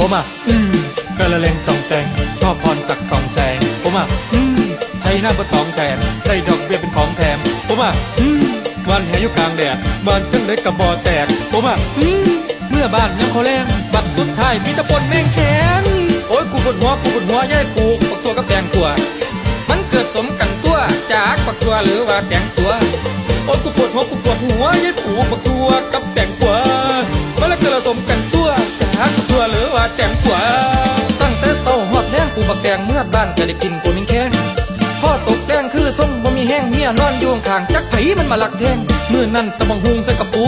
ผมอะอืมกระเลงต้องแต่งชอบพรสักสองแสง ผมอะอืมใช้หน้าเบดสองแสนได้ดอกเบี้ยเป็นของแถม ผมอะอืมวันแหอยู่กลางแดดบ้านจังเล็กกับบอแตก ผมอะอืมเมื่อบ้านยังเขาแรงบัดสุดท้ายมีแตะปนแม่งแขนโอ้ยกูปวดหัวกูปวดหัวแย่กูปักตัวกับแตงตัว มันเกิดสมกันตัวจากปักตัวหรือว่าแตงตัวโอ้ยกูปวดหัวกูปวดหัวยัยผูปักตัวกับแตงตัวมันละเกิดสมกันตัว ทั้งตัวหรือว่าแตงตัวตั้งแต่เศร้าหอดแดงปูบักแดงเมื่อบ้านก็ได้กินกูมิงแค้งพ่อตกแดงคือส้มบ่มีแห้งเมียนอนอยู่ข้างจักไผมันมาลักแทงเมื่อนั่นตะบังหุงใส่กระปู